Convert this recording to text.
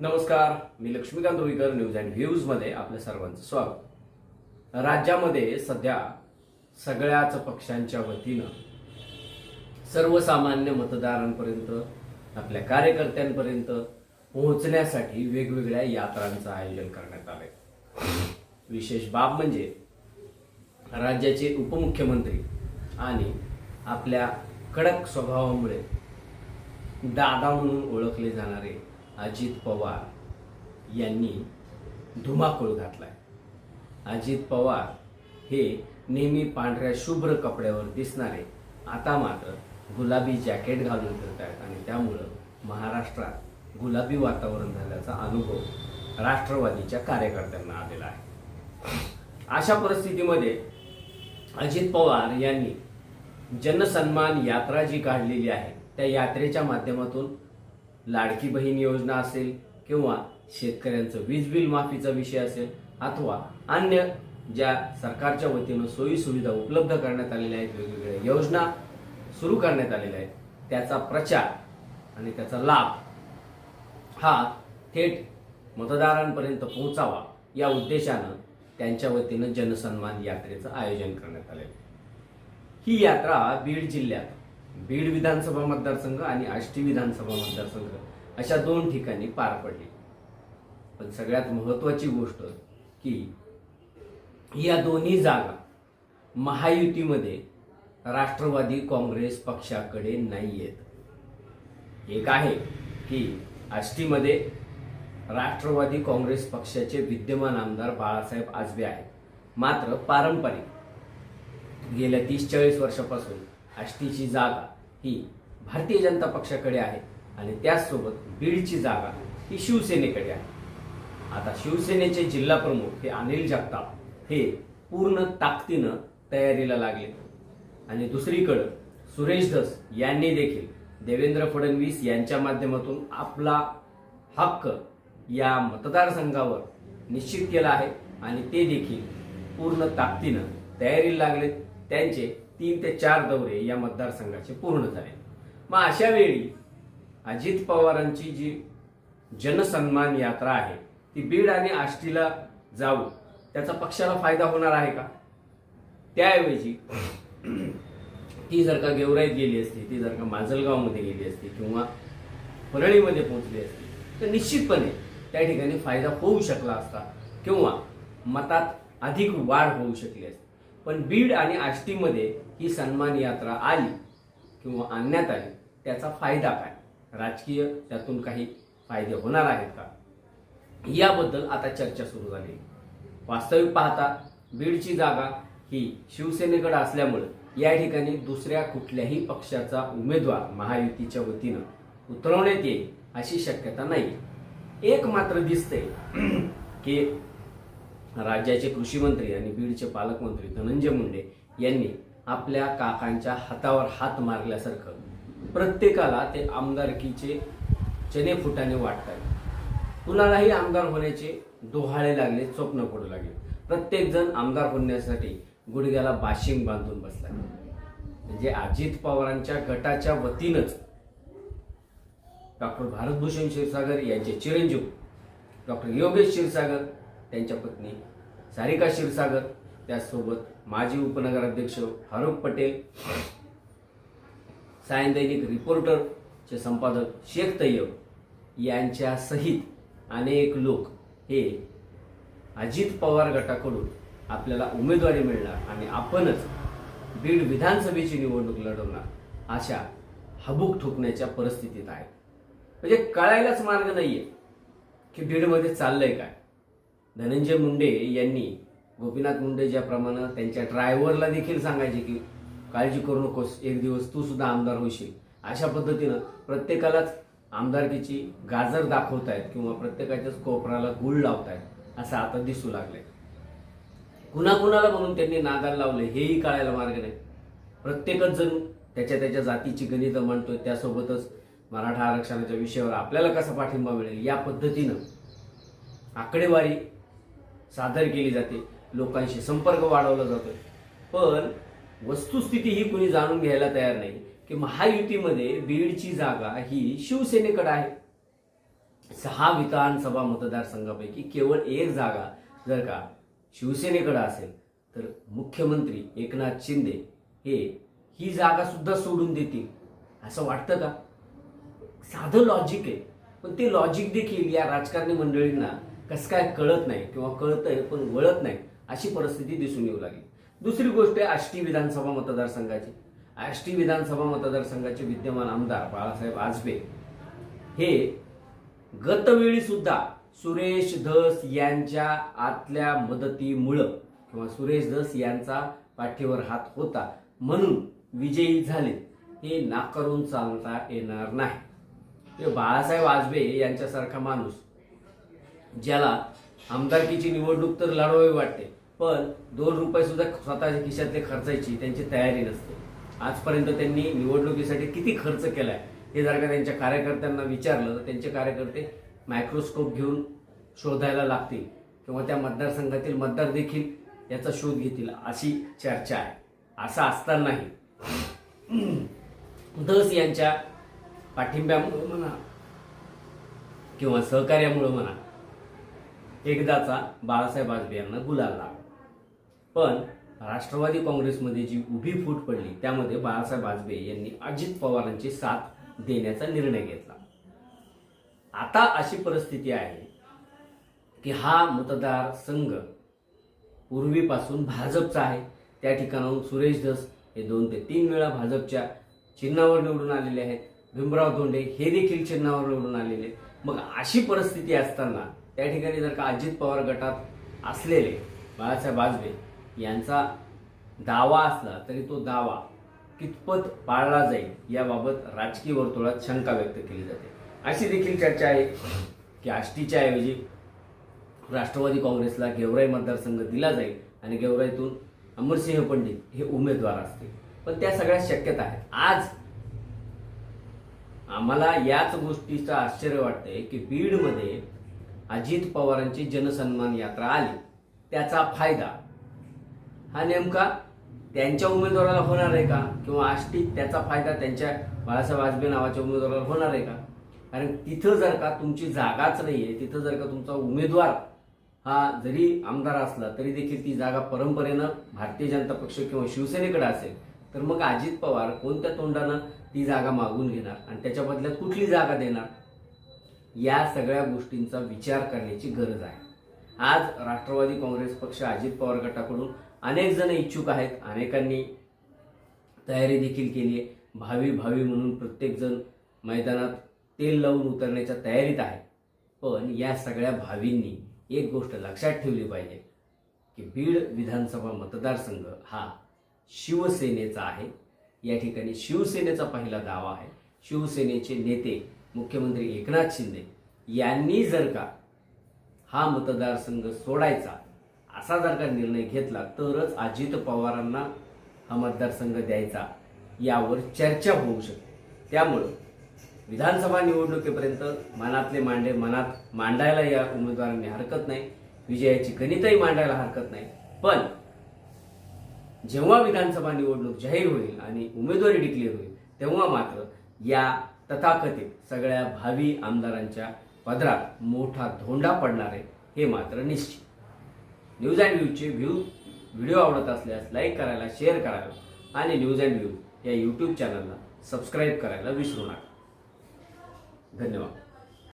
नमस्कार मी Laxmikant Ruikar news and व्ह्यूजमध्ये आपल्या सर्वांचं स्वागत. राज्यामध्ये सध्या सगळ्याच पक्षांच्या वतीनं सर्वसामान्य मतदारांपर्यंत आपल्या कार्यकर्त्यांपर्यंत पोहोचण्यासाठी वेगवेगळ्या यात्रांचं आयोजन करण्यात आलंय. विशेष बाब म्हणजे राज्याचे उपमुख्यमंत्री आणि आपल्या कडक स्वभावामुळे दादा म्हणून ओळखले जाणारे अजित पवार यांनी धुमाकूळ घातलाय. अजित पवार हे नेहमी पांढऱ्या शुभ्र कपड्यावर दिसणारे आता मात्र गुलाबी जॅकेट घालून फिरत आहेत आणि त्यामुळं महाराष्ट्रात गुलाबी वातावरण झाल्याचा अनुभव राष्ट्रवादीच्या कार्यकर्त्यांना आलेला आहे. अशा परिस्थितीमध्ये अजित पवार यांनी जनसन्मान यात्रा जी काढलेली आहे त्या यात्रेच्या माध्यमातून लाडकी बहीण योजना असेल किंवा शेतकऱ्यांचं वीज बिल माफीचा विषय असेल अथवा अन्य ज्या सरकारच्या वतीनं सोयी सुविधा उपलब्ध करण्यात आलेल्या आहेत वेगवेगळ्या योजना सुरू करण्यात आलेल्या आहेत त्याचा प्रचार आणि त्याचा लाभ हा थेट मतदारांपर्यंत पोहोचावा या उद्देशानं त्यांच्या वतीनं जनसन्मान यात्रेचं आयोजन करण्यात आले ही यात्रा बीड जिल्ह्यात बीड विधानसभा मतदारसंघ आणि आष्टी विधानसभा मतदारसंघ अशा दोन ठिकाणी पार पडली. पण सगळ्यात महत्वाची गोष्ट की या दोन्ही जागा महायुतीमध्ये राष्ट्रवादी काँग्रेस पक्षाकडे नाही आहेत एक आहे की आष्टीमध्ये राष्ट्रवादी काँग्रेस पक्षाचे विद्यमान आमदार बाळासाहेब आजबे आहेत. मात्र पारंपरिक गेल्या तीस चाळीस वर्षापासून आष्टीची जागा ही भारतीय जनता पक्षाकडे आहे आणि त्याचसोबत बीडची जागा ही शिवसेनेकडे आहे. आता शिवसेनेचे जिल्हा प्रमुख हे अनिल जगताप हे पूर्ण ताकदीनं तयारीला लागले. आणि दुसरीकडं सुरेश धस यांनी देखील देवेंद्र फडणवीस यांच्या माध्यमातून आपला हक्क या मतदारसंघावर निश्चित केला आहे आणि ते देखील पूर्ण ताकदीनं तयारीला लागले त्यांचे तीन ते चार दौरे या मतदारसंघाचे पूर्ण झाले. मग अशा वेळी अजित पवारांची जी जनसन्मान यात्रा आहे ती बीड आणि आष्टीला जाऊन त्याचा पक्षाला फायदा होणार आहे का? त्याऐवजी ती जर का गेवराईत गेली असती ती जर का माजलगावमध्ये गेली असती किंवा परळीमध्ये पोहोचली असती तर निश्चितपणे त्या ठिकाणी फायदा होऊ शकला असता किंवा मतात अधिक वाढ होऊ शकली असती. पण बीड आणि आष्टीमध्ये ही सन्मान यात्रा आली किंवा आणण्यात आली त्याचा फायदा काय? राजकीय त्यातून काही फायदे होणार आहेत का? याबद्दल आता चर्चा सुरू झाली. वास्तविक पाहता बीडची जागा ही शिवसेनेकडे असल्यामुळे या ठिकाणी दुसऱ्या कुठल्याही पक्षाचा उमेदवार महायुतीच्या वतीनं उतरवण्यात येईल अशी शक्यता नाही. एक मात्र दिसते की राज्याचे कृषी मंत्री आणि बीडचे पालकमंत्री धनंजय मुंडे यांनी आपल्या काकांच्या हातावर हात मारल्यासारखं प्रत्येकाला ते आमदारकीचे चने फुटाने वाटतात. कुणालाही आमदार होण्याचे डोहाळे लागले स्वप्न पडू लागले. प्रत्येकजण आमदार होण्यासाठी गुडघ्याला बाशिंग बांधून बसला. म्हणजे अजित पवारांच्या गटाच्या वतीनच डॉक्टर भारतभूषण क्षीरसागर यांचे चिरंजीव डॉक्टर योगेश क्षीरसागर त्यांच्या पत्नी सारिका क्षीरसागर त्याचसोबत माजी उपनगराध्यक्ष फारुख पटेल सायन दैनिक रिपोर्टरचे संपादक शेख तय्यब यांच्या सहित अनेक लोक हे अजित पवार गटाकडून आपल्याला उमेदवारी मिळणार आणि आपणच बीड विधानसभेची निवडणूक लढवणार अशा हबूक ठोकण्याच्या परिस्थितीत आहे. म्हणजे कळायलाच मार्ग नाहीये की बीडमध्ये चाललंय काय. धनंजय मुंडे यांनी गोपीनाथ मुंडे ज्याप्रमाणे त्यांच्या ड्रायव्हरला देखील सांगायचे की काळजी करू नकोस एक दिवस तू सुद्धा आमदार होशील. अशा पद्धतीनं प्रत्येकालाच आमदारकीची गाजर दाखवतायत किंवा प्रत्येकाच्याच कोपराला गुळ लावतायत असं आता दिसू लागलंय. कुणाकुणाला म्हणून त्यांनी नादाला लावले हेही कळायला मार्ग नाही. प्रत्येकच जण त्याच्या त्याच्या जातीची गणितं मांडतोय त्यासोबतच मराठा आरक्षणाच्या विषयावर आपल्याला कसा पाठिंबा मिळेल या पद्धतीनं आकडेवारी सादर केली जाते. लोकांशी संपर्क वाढवला जातो पण वस्तुस्थिती ही कुणी जाणून घ्यायला तयार नाही की महायुतीमध्ये बीडची जागा ही शिवसेनेकडे आहे. सहा विधानसभा मतदारसंघापैकी केवळ एक जागा जर का शिवसेनेकडे असेल तर मुख्यमंत्री एकनाथ शिंदे हे ही जागा सुद्धा सोडून देतील. असं वाटतं का? साधं लॉजिक आहे. पण ते लॉजिक देखील या राजकारणी मंडळींना कसं काय कळत नाही किंवा कळतंय पण वळत नाही अशी परिस्थिती दिसून येऊ लागली. दुसरी गोष्ट आहे आष्टी विधानसभा मतदारसंघाची. आष्टी विधानसभा मतदारसंघाचे विद्यमान आमदार बाळासाहेब आजबे हे गतवेळी सुद्धा सुरेश धस यांच्या आतल्या मदतीमुळं किंवा सुरेश धस यांचा पाठीवर हात होता म्हणून विजयी झाले हे नाकारून चालता येणार नाही. हे बाळासाहेब आजबे यांच्यासारखा माणूस ज्याला आमदारकीची निवडणूक तर लढवावी वाटते पण दोन रुपये सुद्धा स्वतःच्या खिशातले खर्चायची त्यांची तयारी नसते. आजपर्यंत त्यांनी निवडणुकीसाठी किती खर्च केलाय हे जर का त्यांच्या कार्यकर्त्यांना विचारलं तर त्यांचे कार्यकर्ते मायक्रोस्कोप घेऊन शोधायला लागतील किंवा त्या मतदारसंघातील मतदार देखील याचा शोध घेतील अशी चर्चा आहे. असं असतानाही दस यांच्या पाठिंब्यामुळे म्हणा किंवा सहकार्यामुळे म्हणा एकदाचा बाळासाहेब आजबे यांना गुलाल लागला. पण राष्ट्रवादी काँग्रेसमध्ये जी उभी फूट पडली त्यामध्ये बाळासाहेब आजबे यांनी अजित पवारांची साथ देण्याचा निर्णय घेतला. आता अशी परिस्थिती आहे की हा मतदार संघ पूर्वीपासून भाजपचा आहे. त्या ठिकाणाहून सुरेश धस हे दोन ते तीन वेळा भाजपच्या चिन्हावर निवडून आलेले आहेत. भीमराव धोंडे हे देखील चिन्हावर निवडून आलेले आहेत. मग अशी परिस्थिती असताना त्या ठिकाणी जर का अजित पवार गटात असलेले बाळासाहेब आजबे यांचा दावा असला तरी तो दावा कितपत पाळला जाईल याबाबत राजकीय वर्तुळात शंका व्यक्त केली जाते. अशी देखील चर्चा आहे की आष्टीच्या ऐवजी राष्ट्रवादी काँग्रेसला गेवराई मतदारसंघ दिला जाईल आणि गेवराईतून अमरसिंह पंडित हे उमेदवार असतील. पण त्या सगळ्या शक्यता आहेत. आज आम्हाला याच गोष्टीचं आश्चर्य वाटतंय की बीडमध्ये अजित पवारांची जनसन्मान यात्रा आली. त्याचा फायदा. हा नेमका त्यांच्या उमेदवाराला होणार आहे का? किंवा आष्टी त्याचा फायदा त्यांच्या बाळासाहेब आजबे नावाच्या उमेदवाराला होणार आहे का? कारण तिथं जर का तुमची जागाच नाही आहे तिथं जर का तुमचा उमेदवार हा जरी आमदार असला तरी देखील ती जागा परंपरेनं भारतीय जनता पक्ष किंवा शिवसेनेकडे असेल तर मग अजित पवार कोणत्या तोंडानं ती जागा मागून घेणार? आणि त्याच्या बदल्यात कुठली जागा देणार? या सगळ्या गोष्टींचा विचार करण्याची गरज आहे. आज राष्ट्रवादी काँग्रेस पक्ष अजित पवार गटाकडून अनेक जण इच्छुक आहेत. अनेकांनी तयारी देखील केली आहे. भावी भावी म्हणून प्रत्येकजण मैदानात तेल लावून उतरण्याच्या तयारीत आहे. पण या सगळ्या भावींनी एक गोष्ट लक्षात ठेवली पाहिजे की बीड विधानसभा मतदारसंघ हा शिवसेनेचा आहे. या ठिकाणी शिवसेनेचा पहिला दावा आहे. शिवसेनेचे नेते मुख्यमंत्री एकनाथ शिंदे यांनी जर का हा मतदारसंघ सोडायचा असा जर का निर्णय घेतला तरच अजित पवारांना हा मतदारसंघ द्यायचा यावर चर्चा होऊ शकते. त्यामुळं विधानसभा निवडणुकीपर्यंत मनातले मांडे मनात मांडायला या उमेदवारांनी हरकत नाही विजयाची गणितही मांडायला हरकत नाही. पण जेव्हा विधानसभा निवडणूक जाहीर होईल आणि उमेदवारी डिक्लेअर होईल तेव्हा मात्र या तथाकथित सगळ्या भावी आमदारांच्या पदरात मोठा धोंडा पडणार आहे हे मात्र निश्चित. न्यूज अँड व्ह्यूचे व्ह्यू व्हिडिओ आवडत असल्यास लाईक करायला शेअर करायला आणि न्यूज अँड व्ह्यू या यूट्यूब चॅनलला सबस्क्राईब करायला विसरू नका. धन्यवाद.